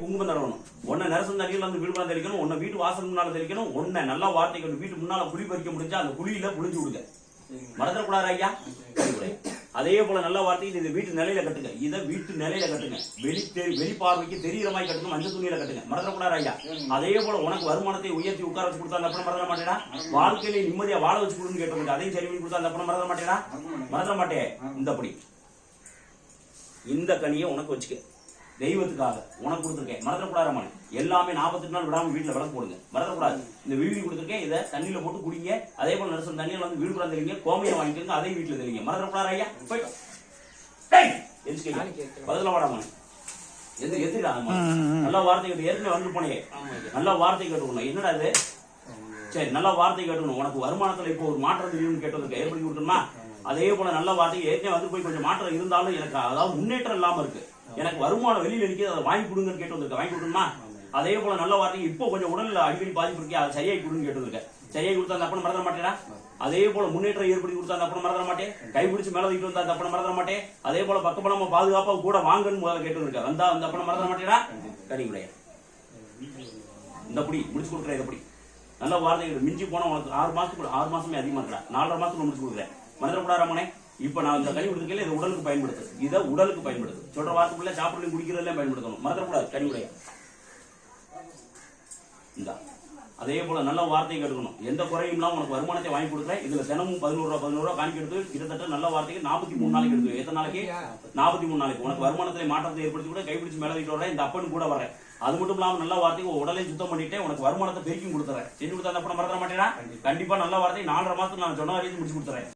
குங்குமம் தடவணும். உன்னை நரசம் தண்ணியில வந்து விழுப்புரம் தெளிக்கணும் உன்னை வீட்டு வாசல் முன்னால தெளிக்கணும் உன்னை நல்லா வார்த்தை கொண்டு வீட்டு முன்னால குழி பறிக்க முடிஞ்சா அந்த குழியில புளிஞ்சு விடுங்க. மறந்துடக்கூடாது ஐயா? அதே போல நல்ல வார்த்தை இது வீட்டு நிலையில கட்டுங்க. இதை வீட்டு நிலையில கட்டுங்க. வெளி தெரி வெளி பார்வைக்கு தெரியுற மாதிரி கட்டுங்க மஞ்சள் துணியில கட்டுங்க. மறந்துடக்கூடாது ஐயா? அதே போல உனக்கு வருமானத்தை உயர்த்தி உட்கார வச்சு கொடுத்தா அந்த அப்புறம் மறந்துட மாட்டேடா? வாழ்க்கையில நிம்மதியா வாழ வச்சு கொடுன்னு கேட்டு அதையும் சரி பண்ணி கொடுத்தா அந்த அப்புறம் மறந்துட மாட்டேடா? மறந்துட மாட்டே? இந்தப்படி இந்த கனியை உனக்கு வச்சுக்க. தெய்வத்துக்காக உனக்கு கொடுத்துருக்கேன். மறந்துடக்கூடாது மனு எல்லாமே நாற்பத்தெட்டு நாள் விடாம வீட்டுல விளக்கு போடுங்க. மறந்துடக்கூடாது. இந்த வீடு கொடுத்துருக்கேன். இதை தண்ணியில போட்டு குடிங்க. அதே போல நரசம் தண்ணியில வந்து வீடு புறம் தெளிங்க கோமையை வாங்கிக்கோங்க அதையும் வீட்டுல தெளிங்க. மறந்துடக்கூடாது ஐயா. போயிட்டோம். பதிலா வாடா மனு எது எதுடா ஆமா. நல்ல வார்த்தை கேட்டு ஏற்கனவே வந்து போனே நல்ல வார்த்தை கேட்டுக்கணும். என்னடா இது? சரி நல்ல வார்த்தை கேட்டுக்கணும். உனக்கு வருமானத்துல இப்போ ஒரு மாற்றம் தெரியும்னு கேட்டதுக்கு ஏற்படுத்தி கொடுக்கணுமா அதே போல நல்ல வார்த்தை ஏற்கனவே வந்து போய் கொஞ்சம் மாற்றம் இருந்தாலும் எனக்கு அதாவது முன்னேற்றம் இல்லாம இருக்கு. எனக்கு வருமானம் வெளியில நிற்கிது அதை வாங்கி கொடுங்கன்னு கேட்டு வந்திருக்க வாங்கி கொடுக்கணுமா? அதே போல நல்ல வார்த்தை இப்போ கொஞ்சம் உடல்ல அடிக்கடி பாதிப்பு இருக்கு அதை சரியாகி கொடுன்னு கேட்டு வந்திருக்க சரியாகி கொடுத்தா அந்த அப்பனை மறந்துட மாட்டேடா அதே போல முன்னேற்றம் ஏற்படுத்தி கொடுத்தா அந்த அப்பனை மறந்துட மாட்டேன். கை பிடிச்சு மேல தூக்கிட்டு வந்தா அந்த அப்பனை மறந்துட மாட்டேன். அதே போல பக்கப்படமா பாதுகாப்பா கூட வாங்கன்னு முதல்ல கேட்டு வந்திருக்க வந்தா அந்த அப்பனை மறந்துட மாட்டேடா கனிவுடைய இந்த புடி முடிச்சு கொடுக்குறேன் இதை புடி. நல்ல வார்த்தைகள் மிஞ்சி போனா உனக்கு ஆறு மாசத்துக்கு ஆறு மாசமே அதிகமா இருக்கா நாலரை மாசத்துக்கு முடிச்சு கொடுக்குறேன். மறந்துடக்கூடாது ரமணே இப்ப நான் இந்த கனி கொடுத்துருக்கேன் இதை உடலுக்கு பயன்படுத்து இதை உடலுக்கு பயன்படுத்து சொல்ற வார்த்தைக்குள்ள சாப்பிடலையும் குடிக்கிறதுல பயன்படுத்தணும். மறந்துடக்கூடாது கனி உடைய. இந்தா. அதே போல நல்ல வார்த்தை கேட்டுக்கணும். எந்த குறையும் இல்லாம உனக்கு வருமானத்தை வாங்கி கொடுக்குறேன். இதுல தினமும் பதினோரு ரூபா பதினோரு ரூபா காணிக்க எடுத்து கிட்டத்தட்ட நல்ல வார்த்தைக்கு நாற்பத்தி மூணு நாளைக்கு எடுத்து எத்தனை நாளைக்கு? நாற்பத்தி மூணு நாளைக்கு. உனக்கு வருமானத்துல மாற்றத்தை ஏற்படுத்தி கூட கைப்பிடிச்சு மேல வீட்டு வரேன் இந்த அப்பன் கூட வரேன் அது மட்டும் இல்லாம நல்ல வார்த்தைக்கு உடலையும் சுத்தம் பண்ணிட்டே உனக்கு வருமானத்தை பெருக்கி கொடுத்துறேன். செஞ்சு கொடுத்தா அந்த அப்பனை மறந்துட மாட்டேனா கண்டிப்பா நல்ல வார்த்தை நாலரை மாசத்துக்கு நான் சொன்ன வரைக்கும் முடிச்சு கொடுத்துறேன்.